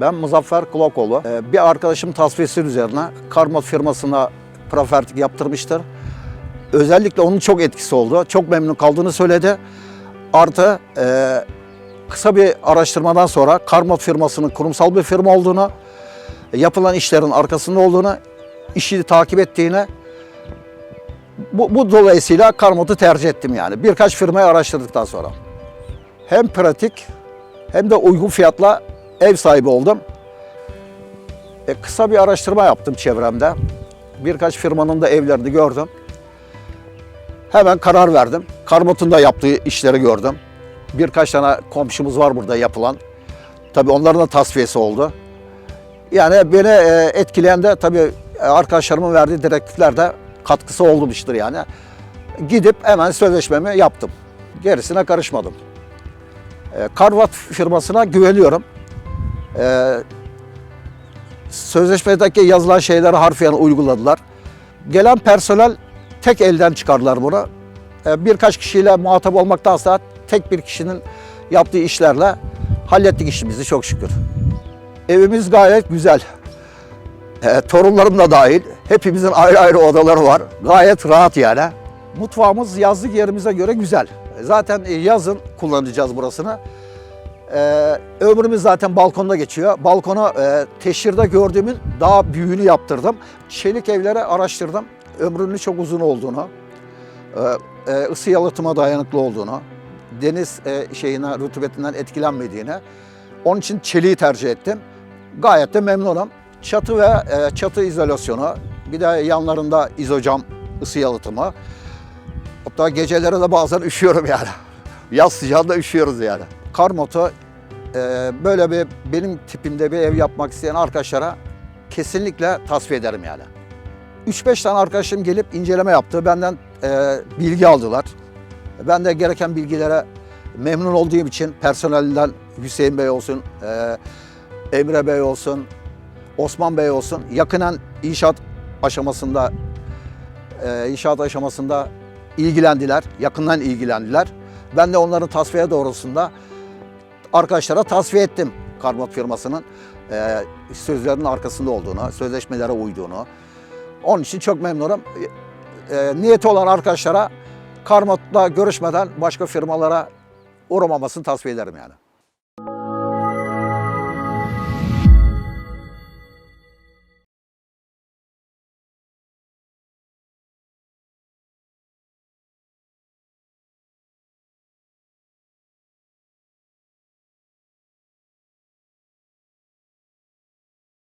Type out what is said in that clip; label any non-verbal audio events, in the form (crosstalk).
Ben Muzaffer Kulakoğlu. Ee, Bir arkadaşım tasfiyesi üzerine Karmot firmasına prafertik yaptırmıştır. Özellikle onun çok etkisi oldu. Çok memnun kaldığını söyledi. Artı e, kısa bir araştırmadan sonra Karmot firmasının kurumsal bir firma olduğunu, yapılan işlerin arkasında olduğunu, işi takip ettiğini bu, bu dolayısıyla Karmot'u tercih ettim yani. Birkaç firmayı araştırdıktan sonra. Hem pratik hem de uygun fiyatla ev sahibi oldum. E, kısa bir araştırma yaptım çevremde. Birkaç firmanın da evlerini gördüm. Hemen karar verdim. Karmot'un da yaptığı işleri gördüm. Birkaç tane komşumuz var burada yapılan. Tabii onların da tasfiyesi oldu. Yani beni e, etkileyen de tabii e, arkadaşlarımın verdiği direktifler de katkısı olmuştur yani. Gidip hemen sözleşmemi yaptım. Gerisine karışmadım. E, Karvat firmasına güveniyorum. E, sözleşmedeki yazılan şeyleri harfiyen uyguladılar. Gelen personel tek elden çıkardılar bunu. E, birkaç kişiyle muhatap olmaktansa tek bir kişinin yaptığı işlerle hallettik işimizi çok şükür. Evimiz gayet güzel. E, torunlarım da dahil. Hepimizin ayrı ayrı odaları var. Gayet rahat yani. Mutfağımız yazlık yerimize göre güzel. Zaten yazın kullanacağız burasını. Ee, ömrümüz zaten balkonda geçiyor. Balkona e, teşhirde gördüğümün daha büyüğünü yaptırdım. Çelik evleri araştırdım. Ömrünün çok uzun olduğunu, e, e, ısı yalıtıma dayanıklı olduğunu, deniz e, şeyine, rutubetinden etkilenmediğini. Onun için çeliği tercih ettim. Gayet de memnunum. Çatı ve e, çatı izolasyonu, bir de yanlarında izocam ısı yalıtımı. Hatta geceleri de bazen üşüyorum yani. (laughs) Yaz sıcağında üşüyoruz yani. Karmot'u e, böyle bir benim tipimde bir ev yapmak isteyen arkadaşlara kesinlikle tasfiye ederim yani. 3-5 tane arkadaşım gelip inceleme yaptı. Benden e, bilgi aldılar. Ben de gereken bilgilere memnun olduğum için personelinden Hüseyin Bey olsun, e, Emre Bey olsun, Osman Bey olsun yakınen inşaat aşamasında e, inşaat aşamasında ilgilendiler, yakından ilgilendiler. Ben de onların tasfiye doğrultusunda arkadaşlara tasfiye ettim Karmot firmasının e, sözlerinin arkasında olduğunu, sözleşmelere uyduğunu. Onun için çok memnunum. E, niyeti olan arkadaşlara Karmot'la görüşmeden başka firmalara uğramamasını tasfiye ederim yani.